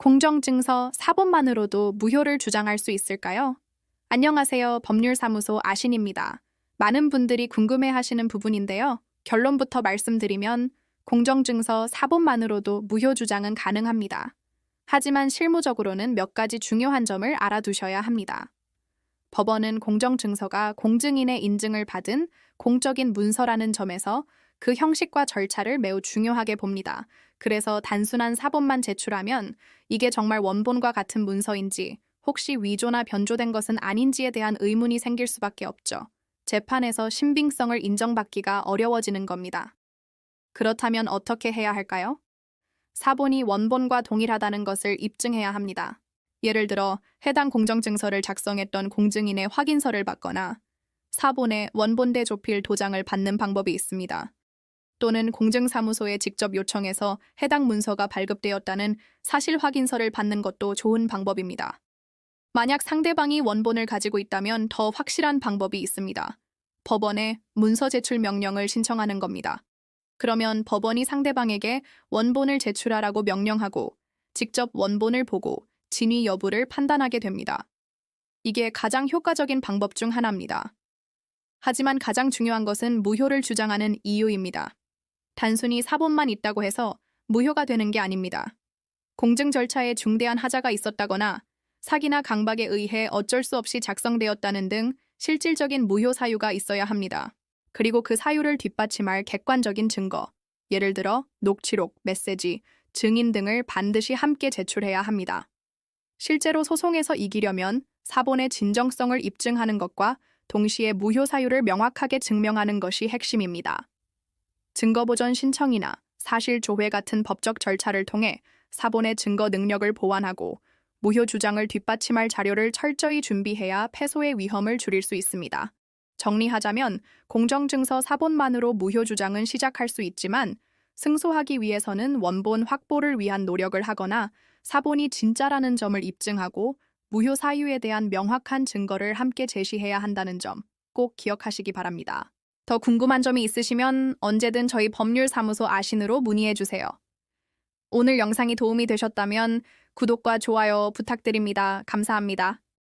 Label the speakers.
Speaker 1: 공정증서 사본만으로도 무효를 주장할 수 있을까요? 안녕하세요. 법률사무소 아신입니다. 많은 분들이 궁금해 하시는 부분인데요. 결론부터 말씀드리면 공정증서 사본만으로도 무효 주장은 가능합니다. 하지만 실무적으로는 몇 가지 중요한 점을 알아두셔야 합니다. 법원은 공정증서가 공증인의 인증을 받은 공적인 문서라는 점에서 그 형식과 절차를 매우 중요하게 봅니다. 그래서 단순한 사본만 제출하면 이게 정말 원본과 같은 문서인지 혹시 위조나 변조된 것은 아닌지에 대한 의문이 생길 수밖에 없죠. 재판에서 신빙성을 인정받기가 어려워지는 겁니다. 그렇다면 어떻게 해야 할까요? 사본이 원본과 동일하다는 것을 입증해야 합니다. 예를 들어 해당 공정증서를 작성했던 공증인의 확인서를 받거나 사본에 원본대 조필 도장을 받는 방법이 있습니다. 또는 공증사무소에 직접 요청해서 해당 문서가 발급되었다는 사실 확인서를 받는 것도 좋은 방법입니다. 만약 상대방이 원본을 가지고 있다면 더 확실한 방법이 있습니다. 법원에 문서 제출 명령을 신청하는 겁니다. 그러면 법원이 상대방에게 원본을 제출하라고 명령하고 직접 원본을 보고 진위 여부를 판단하게 됩니다. 이게 가장 효과적인 방법 중 하나입니다. 하지만 가장 중요한 것은 무효를 주장하는 이유입니다. 단순히 사본만 있다고 해서 무효가 되는 게 아닙니다. 공증 절차에 중대한 하자가 있었다거나 사기나 강박에 의해 어쩔 수 없이 작성되었다는 등 실질적인 무효 사유가 있어야 합니다. 그리고 그 사유를 뒷받침할 객관적인 증거, 예를 들어 녹취록, 메시지, 증인 등을 반드시 함께 제출해야 합니다. 실제로 소송에서 이기려면 사본의 진정성을 입증하는 것과 동시에 무효 사유를 명확하게 증명하는 것이 핵심입니다. 증거보전 신청이나 사실 조회 같은 법적 절차를 통해 사본의 증거 능력을 보완하고 무효 주장을 뒷받침할 자료를 철저히 준비해야 패소의 위험을 줄일 수 있습니다. 정리하자면 공정증서 사본만으로 무효 주장은 시작할 수 있지만 승소하기 위해서는 원본 확보를 위한 노력을 하거나 사본이 진짜라는 점을 입증하고 무효 사유에 대한 명확한 증거를 함께 제시해야 한다는 점 꼭 기억하시기 바랍니다. 더 궁금한 점이 있으시면 언제든 저희 법률사무소 아신으로 문의해 주세요. 오늘 영상이 도움이 되셨다면 구독과 좋아요 부탁드립니다. 감사합니다.